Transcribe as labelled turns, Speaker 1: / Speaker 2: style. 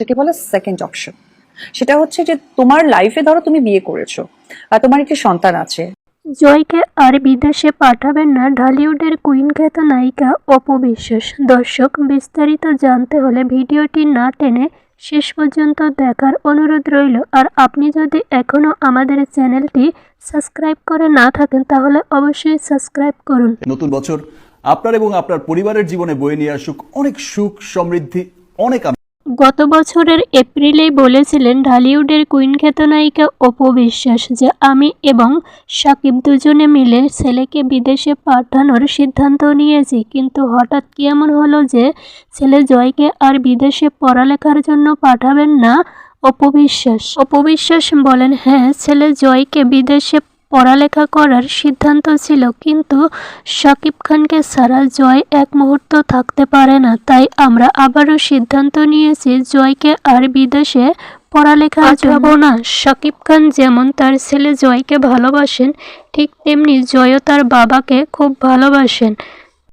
Speaker 1: সেটাকে বলে second option সেটা হচ্ছে যে তোমার লাইফে ধরো তুমি বিয়ে করেছ আর তোমার একটি সন্তান আছে।
Speaker 2: জয়কে আর বিদেশে পাঠাবেন না ঢালিউডের কুইন খ্যাত নায়িকা অপু বিশ্বাস। দর্শক বিস্তারিত জানতে হলে ভিডিওটি না টেনে শেষ পর্যন্ত দেখার অনুরোধ রইল। আর আপনি যদি এখনও আমাদের চ্যানেলটি সাবস্ক্রাইব করে না থাকেন তাহলে অবশ্যই সাবস্ক্রাইব করুন।
Speaker 3: নতুন বছর আপনার এবং আপনার পরিবারের জীবনে বয়ে নিয়ে আসুক অনেক সুখ সমৃদ্ধি অনেক
Speaker 2: গত বছরের এপ্রিলেই বলেছিলেন, ঢালিউডের কুইন খ্যাত নায়িকা অপু বিশ্বাস যে আমি এবং সাকিব দুজনে মিলে ছেলেকে বিদেশে পাঠানোর সিদ্ধান্ত নিয়েছি, কিন্তু হঠাৎ কি এমন হলো যে ছেলে জয়কে আর বিদেশে পড়ালেখার জন্য পাঠাবেন না অপু বিশ্বাস? অপু বিশ্বাস বলেন হ্যাঁ ছেলে জয়কে বিদেশে পড়ালেখা করার সিদ্ধান্ত ছিল কিন্তু শাকিব খানকে ছাড়া জয় এক মুহূর্ত থাকতে পারে না। তাই আমরা আবারও সিদ্ধান্ত নিয়েছি জয়কে আর বিদেশে পড়ালেখা যাব না। শাকিব খান যেমন তার ছেলে জয়কে ভালোবাসেন ঠিক তেমনি জয়ও তার বাবাকে খুব ভালোবাসেন।